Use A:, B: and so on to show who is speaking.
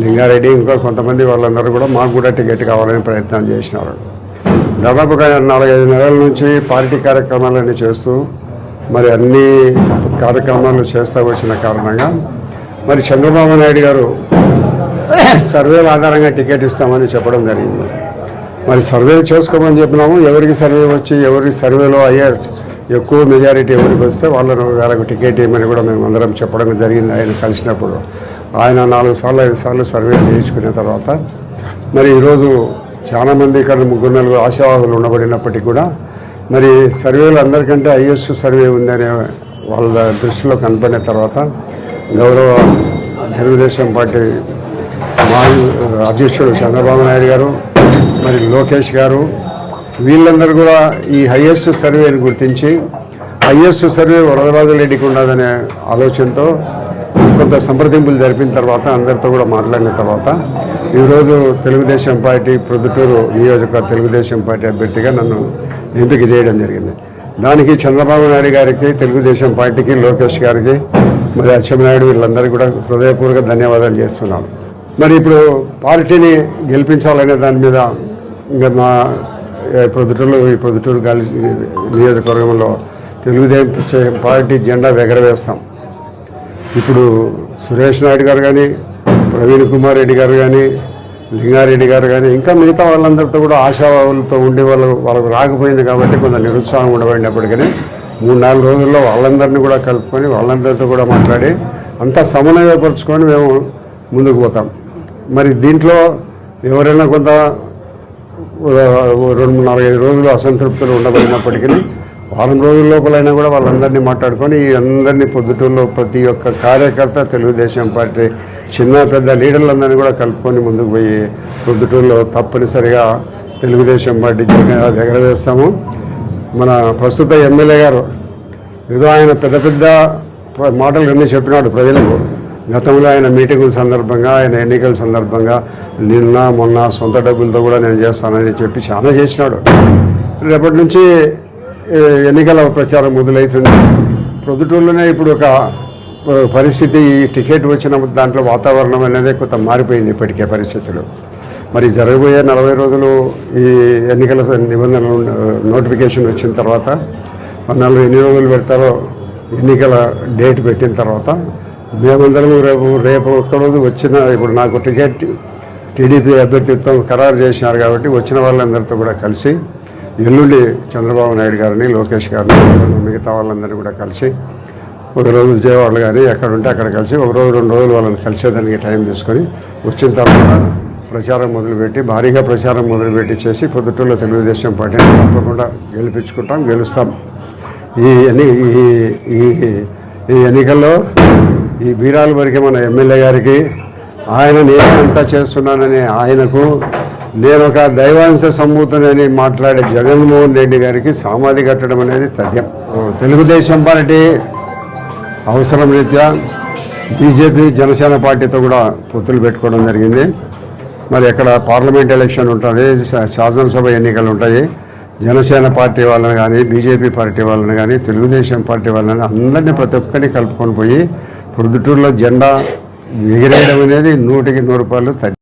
A: లింగారెడ్డి ఇంకా కొంతమంది వాళ్ళందరూ కూడా మాకు కూడా టికెట్ కావాలని ప్రయత్నం చేసినారు. దాదాపు నాలుగైదు నెలల నుంచి పార్టీ కార్యక్రమాలన్నీ చేస్తూ మరి అన్ని కార్యక్రమాలు చేస్తూ వచ్చిన కారణంగా మరి చంద్రబాబు నాయుడు గారు సర్వేల ఆధారంగా టికెట్ ఇస్తామని చెప్పడం జరిగింది. మరి సర్వే చేసుకోమని చెప్పినాము. ఎవరికి సర్వే వచ్చి ఎవరికి సర్వేలో అయ్యే ఎక్కువ మెజారిటీ ఎవరికి వస్తే వాళ్ళను వాళ్ళకు టికెట్ ఇవ్వమని కూడా మేము అందరం చెప్పడం జరిగింది. ఆయన కలిసినప్పుడు ఆయన నాలుగు సార్లు ఐదు సార్లు సర్వే చేయించుకున్న తర్వాత మరి ఈరోజు చాలామంది ఇక్కడ ముగ్గురు నలుగురు ఆశావాహులు ఉండబడినప్పటికీ కూడా మరి సర్వేలు అందరికంటే ఐఎస్ సర్వే ఉందనే వాళ్ళ దృష్టిలో కనపడిన తర్వాత గౌరవ తెలుగుదేశం పార్టీ మాజీ అధ్యక్షుడు చంద్రబాబు నాయుడు గారు మరి లోకేష్ గారు వీళ్ళందరూ కూడా ఈ హయ్యెస్ట్ సర్వేని గుర్తించి హయ్యెస్ట్ సర్వే వరదరాజు రెడ్డికి ఉండదనే ఆలోచనతో కొంత సంప్రదింపులు జరిపిన తర్వాత అందరితో కూడా మాట్లాడిన తర్వాత ఈరోజు తెలుగుదేశం పార్టీ ప్రొద్దుటూరు నియోజక తెలుగుదేశం పార్టీ అభ్యర్థిగా నన్ను ఎంపిక చేయడం జరిగింది. దానికి చంద్రబాబు నాయుడు గారికి తెలుగుదేశం పార్టీకి లోకేష్ గారికి మరి అచ్చెన్నాయుడు వీళ్ళందరికీ కూడా హృదయపూర్వక ధన్యవాదాలు చేస్తున్నాను. మరి ఇప్పుడు పార్టీని గెలిపించాలనే దాని మీద ఇంకా మా ప్రొద్దుటూరు ఈ ప్రొద్దుటూరు గాలి నియోజకవర్గంలో తెలుగుదేశం పార్టీ జెండా ఎగరవేస్తాం ఇప్పుడు సురేష్ నాయుడు గారు కానీ ప్రవీణ్ కుమార్ రెడ్డి గారు కానీ లింగారెడ్డి గారు కానీ ఇంకా మిగతా వాళ్ళందరితో కూడా ఆశావాదులతో ఉండి వాళ్ళు వాళ్ళకు రాకపోయింది కాబట్టి కొంత నిరుత్సాహం ఉండబడినప్పటికీ మూడు నాలుగు రోజుల్లో వాళ్ళందరినీ కూడా కలుపుకొని వాళ్ళందరితో కూడా మాట్లాడి అంతా సమన్వయపరుచుకొని మేము ముందుకు పోతాం. మరి దీంట్లో ఎవరైనా కొంత రెండు మూడు నాలుగైదు రోజులు అసంతృప్తులు ఉండబడినప్పటికీ వారం రోజుల లోపలైనా కూడా వాళ్ళందరినీ మాట్లాడుకొని అందరినీ పొద్దుటూరులో ప్రతి ఒక్క కార్యకర్త తెలుగుదేశం పార్టీ చిన్న పెద్ద లీడర్లందరినీ కూడా కలుపుకొని ముందుకు పోయి పొద్దుటూరులో తప్పనిసరిగా తెలుగుదేశం పార్టీ ఎగరవేస్తాము మన ప్రస్తుత ఎమ్మెల్యే గారు ఏదో ఆయన పెద్ద పెద్ద మాటలు అన్నీ చెప్పినాడు ప్రజలకు. గతంలో ఆయన మీటింగుల సందర్భంగా ఆయన ఎన్నికల సందర్భంగా నిన్న మొన్న సొంత డబ్బులతో కూడా నేను చేస్తానని చెప్పి చాలా చేసినాడు. రేపటి నుంచి ఎన్నికల ప్రచారం మొదలవుతుంది ప్రొద్దుటూరులోనే ఇప్పుడు ఒక పరిస్థితి ఈ టికెట్ వచ్చిన దాంట్లో వాతావరణం అనేది కొంత మారిపోయింది ఇప్పటికే పరిస్థితులు. మరి జరగబోయే నలభై రోజులు ఈ ఎన్నికల నిబంధనలు నోటిఫికేషన్ వచ్చిన తర్వాత నలభై ఎన్ని రోజులు పెడతారో ఎన్నికల డేట్ పెట్టిన తర్వాత మేమందరం రేపు రేపు ఒక్కరోజు వచ్చిన ఇప్పుడు నాకు టికెట్ టీడీపీ అభ్యర్థిత్వం ఖరారు చేసినారు కాబట్టి వచ్చిన వాళ్ళందరితో కూడా కలిసి ఎల్లుండి చంద్రబాబు నాయుడు గారిని లోకేష్ గారిని మిగతా వాళ్ళందరినీ కూడా కలిసి ఒకరోజు విజయవాడలో కానీ ఎక్కడ ఉంటే అక్కడ కలిసి ఒక రోజు రెండు రోజులు వాళ్ళని కలిసేదానికి టైం తీసుకొని వచ్చిన తర్వాత ప్రచారం మొదలుపెట్టి భారీగా ప్రచారం మొదలుపెట్టి చేసి పొద్దుటూరులో తెలుగుదేశం పార్టీని తప్పకుండా గెలిపించుకుంటాం గెలుస్తాం. ఈ ఎన్ని ఈ ఈ ఎన్నికల్లో ఈ బీరాలు వరకు మన ఎమ్మెల్యే గారికి ఆయన నేనంతా చేస్తున్నానని ఆయనకు నేను ఒక దైవాంశ సంభూతునని మాట్లాడే జగన్మోహన్ రెడ్డి గారికి సమాధి కట్టడం అనేది తథ్యం. తెలుగుదేశం పార్టీ అవసరం రీత్యా బీజేపీ జనసేన పార్టీతో కూడా పొత్తులు పెట్టుకోవడం జరిగింది. మరి ఎక్కడ పార్లమెంట్ ఎలక్షన్ ఉంటుంది శాసనసభ ఎన్నికలు ఉంటాయి. జనసేన పార్టీ వాళ్ళని కానీ బీజేపీ పార్టీ వాళ్ళని కానీ తెలుగుదేశం పార్టీ వాళ్ళని అందరినీ ప్రతి ఒక్కరిని కలుపుకొని పోయి పొద్దుటూరులో జెండా ఎగిరేయడం అనేది నూటికి నూరు రూపాయలు తగ్గి